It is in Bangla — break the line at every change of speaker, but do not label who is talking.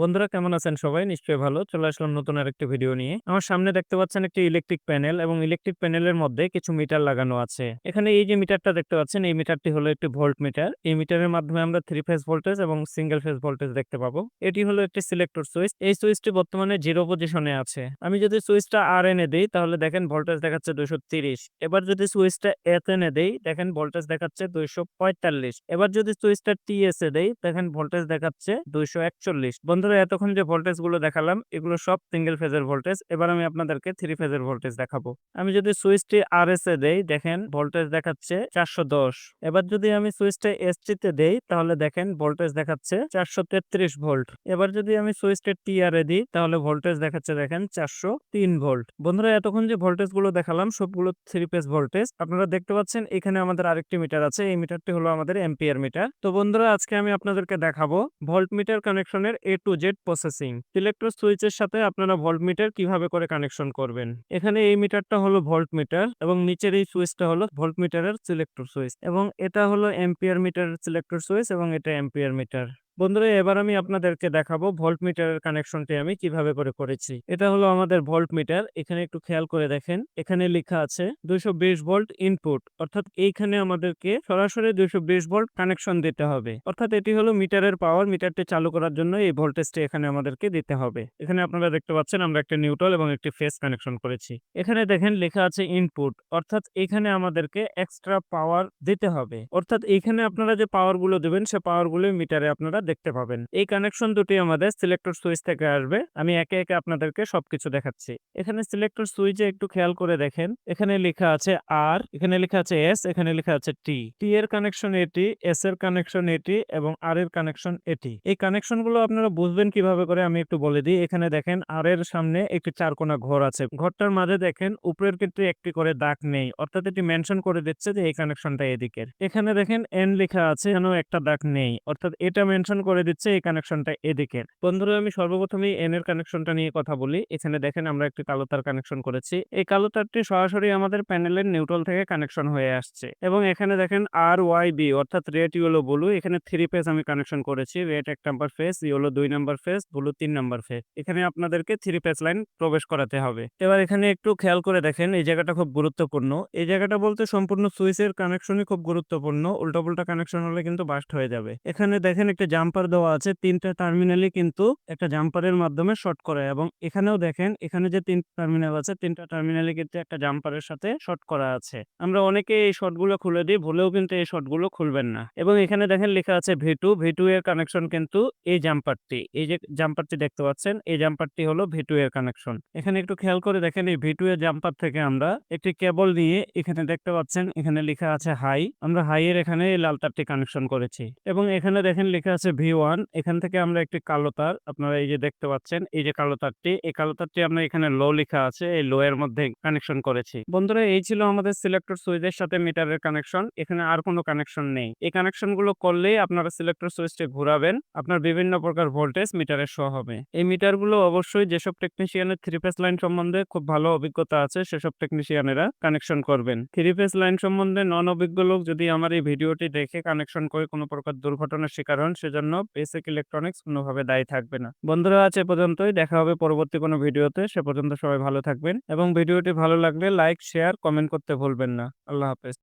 বন্ধুরা কেমন আছেন সবাই? নিশ্চয়ই ভালো। চলে আসলাম নতুন আরেকটি ভিডিও নিয়ে। আমার সামনে দেখতে পাচ্ছেন একটি ইলেকট্রিক প্যানেল এবং ইলেকট্রিক প্যানেলের মধ্যে কিছু মিটার লাগানো আছে। এখানে এই যে মিটারটা দেখতে পাচ্ছেন, এই মিটারটি হলো একটি ভোল্ট মিটার এই মিটারের মাধ্যমে আমরা থ্রি ফেজ ভোল্টেজ এবং সিঙ্গেল ফেজ ভোল্টেজ দেখতে পাবো। এটি হলো একটি সিলেক্টর সুইচ এই সুইচটি বর্তমানে জিরো পজিশনে আছে। আমি যদি সুইচটা আর এনে দিই, তাহলে দেখেন ভোল্টেজ দেখাচ্ছে দুইশো তিরিশ। এবার যদি সুইচটা এত এনে দেই, দেখেন ভোল্টেজ দেখাচ্ছে দুইশো পঁয়তাল্লিশ। এবার যদি সুইচটা টিএস এ দেই, দেখেন ভোল্টেজ দেখাচ্ছে দুইশো একচল্লিশ। বন্ধুরা এতক্ষণ যে ভোল্টেজগুলো দেখালাম, এগুলো সব সিঙ্গেল ফেজের ভোল্টেজ এবার আমি আপনাদেরকে থ্রি ফেজের ভোল্টেজ দেখাবো। আমি যদি সুইচটি আর এস এ দেই, দেখেন ভোল্টেজ দেখাচ্ছে চারশো দশ। এবার যদি আমি সুইচটা এসটি তে দেই, তাহলে দেখেন ভোল্টেজ দেখাচ্ছে চারশো তেত্রিশ ভোল্ট। এবার যদি আমি সুইচটা টি আর এ দিই, তাহলে ভোল্টেজ দেখাচ্ছে দেখেন চারশো তিন ভোল্ট। বন্ধুরা, এতক্ষণ যে ভোল্টেজগুলো দেখালাম, সবগুলো থ্রি ফেজ ভোল্টেজ আপনারা দেখতে পাচ্ছেন, এখানে আমাদের আরেকটি মিটার আছে। এই মিটারটি হলো আমাদের এম্পিয়ার মিটার তো বন্ধুরা, আজকে আমি আপনাদেরকে দেখাবো volt meter কানেকশনের A to Z processing selector সুইচের সাথে আপনারা ভোল্ট মিটার কীভাবে করে কানেকশন করবেন? এখানে এই মিটারটা হলো ভোল্ট মিটার এবং নিচের এই সুইচটা হলো ভোল্ট মিটারের সিলেক্টর সুইচ এবং এটা হলো এম্পিয়ার মিটার সিলেক্টর সুইচ এবং এটা এম্পিয়ার মিটার বন্ধুরা, এবার আমি আপনাদেরকে দেখাবো ভোল্ট মিটারের কানেকশনটি আমি কীভাবে করে করেছি। এটা হলো আমাদের ভোল্ট মিটার এখানে একটু খেয়াল করে দেখেন। এখানে লেখা আছে দুইশো ভোল্ট ইনপুট, অর্থাৎ এইখানে আমাদেরকে সরাসরি দুইশো ভোল্ট কানেকশন দিতে হবে। অর্থাৎ এটি হলো মিটারের পাওয়ার, মিটারটি চালু করার জন্য এই ভোল্টেজটি এখানে আমাদেরকে দিতে হবে। এখানে আপনারা দেখতে পাচ্ছেন আমরা একটা নিউট্রাল এবং একটি ফেস কানেকশন করেছি। এখানে দেখেন লেখা আছে ইনপুট, অর্থাৎ এখানে আমাদেরকে এক্সট্রা পাওয়ার দিতে হবে। অর্থাৎ এখানে আপনারা যে পাওয়ারগুলো দেবেন, সে পাওয়ারগুলো মিটারে আপনারা দেখতে পাবেন। এই কানেকশন দুটি আমাদের সিলেক্টর সুইচ থেকে আসবে। আমি একে একে আপনাদেরকে সবকিছু দেখাচ্ছি। এখানে সিলেক্টর সুইচে একটু খেয়াল করে দেখেন। এখানে লেখা আছে আর এখানে লেখা আছে এস এখানে লেখা আছে টি টি এর কানেকশন এটি এস এর কানেকশন এটি এবং আর এর কানেকশন এটি। এই কানেকশনগুলো আপনারা বুঝবেন কীভাবে করে আমি একটু বলে দিই। এখানে দেখেন আর এর সামনে একটি চারকোনা ঘর আছে। ঘরটার মাঝে দেখেন উপরের কিন্তু একটি করে দাগ নেই। অর্থাৎ এটি মেনশন করে দিচ্ছে যে এই কানেকশনটা এদিকের। এখানে দেখেন এন লেখা আছে, এখানেও একটা দাগ নেই। অর্থাৎ এটা মেনশন করে দিচ্ছে এই কানেকশনটা এদিকের বন্ধুরা, আমি সর্বপ্রথমেই এন এর কানেকশনটা নিয়ে কথা বলি। এখানে দেখেন আমরা একটি কালো তার কানেকশন করেছি। এই কালো তারটি সরাসরি আমাদের প্যানেলের নিউট্রাল থেকে কানেকশন হয়ে আসছে এবং এখানে দেখেন আর ওয়াই বি অর্থাৎ রেড ইয়েলো ব্লু এখানে থ্রি ফেজ আমি কানেকশন করেছি। রেড এক নাম্বার ফেজ ইয়েলো দুই নাম্বার ফেজ ব্লু তিন নাম্বার ফেজ এখানে আপনাদেরকে থ্রি ফেজ লাইন প্রবেশ করাতে হবে। এবার এখানে একটু খেয়াল করে দেখেন, এই জায়গাটা খুব গুরুত্বপূর্ণ। এই জায়গাটা বলতে সম্পূর্ণ সুইচের কানেকশনই খুব গুরুত্বপূর্ণ। উল্টাপুল্টা কানেকশন হলে কিন্তু বাস্ট হয়ে যাবে। এখানে দেখেন একটা জাম্পার দেওয়া আছে, তিনটা টার্মিনালই কিন্তু একটা জাম্পারের মাধ্যমে শর্ট করে এবং এখানেও দেখেন, এখানে যে তিন টার্মিনাল আছে, তিনটা টার্মিনালই কিন্তু একটা জাম্পারের সাথে শর্ট করা আছে। আমরা অনেকে এই শর্টগুলো খুলে দিই, ভুলেও কিন্তু এই শর্টগুলো খুলবেন না। এবং এখানে দেখেন লেখা আছে ভিটু ভিটু এর কানেকশন কিন্তু এই জাম্পারটি এই যে জাম্পারটি দেখতে পাচ্ছেন, এই জাম্পারটি হলো ভিটু এর কানেকশন এখানে একটু খেয়াল করে দেখেন, এই ভিটু এর জাম্পার থেকে আমরা একটি কেবল নিয়ে এখানে দেখতে পাচ্ছেন, এখানে লেখা আছে হাই আমরা হাই এর এখানে লাল তারটি কানেকশন করেছি। এবং এখানে দেখেন লেখা আছে ভি ওয়ান এখান থেকে আমরা একটি কালো তার, আপনারা এই যে দেখতে পাচ্ছেন, এই যে কালো তারটি, এই কালো তারটি আমরা এখানে লো লেখা আছে, এই লো এর মধ্যে কানেকশন করেছি। বন্ধুরা, এই ছিল আমাদের সিলেক্টর সুইচের সাথে মিটারের কানেকশন এখানে আর কোনো কানেকশন নেই। এই কানেকশনগুলো করলেই আপনারা সিলেক্টর সুইচটি ঘুরাবেন, আপনার বিভিন্ন প্রকার ভোল্টেজ মিটারে শো হবে। এই মিটারগুলো অবশ্যই যেসব টেকনিশিয়ানের থ্রি ফেস লাইন সম্বন্ধে খুব ভালো অভিজ্ঞতা আছে, সেসব টেকনিশিয়ানেরা কানেকশন করবেন। থ্রি ফেস লাইন সম্বন্ধে নন অভিজ্ঞ লোক যদি আমার এই ভিডিওটি দেখে কানেকশন করে কোনো প্রকার দুর্ঘটনার শিকার হন সেজন্য বেসিক ইলেকট্রনিক্স কোনোভাবে দায়ী থাকবে না। বন্ধুরা আছে পর্যন্তই। দেখা হবে পরবর্তী কোনো ভিডিওতে। সে পর্যন্ত সবাই ভালো থাকবেন এবং ভিডিওটি ভালো লাগলে লাইক শেয়ার কমেন্ট করতে ভুলবেন না। আল্লাহ হাফেজ।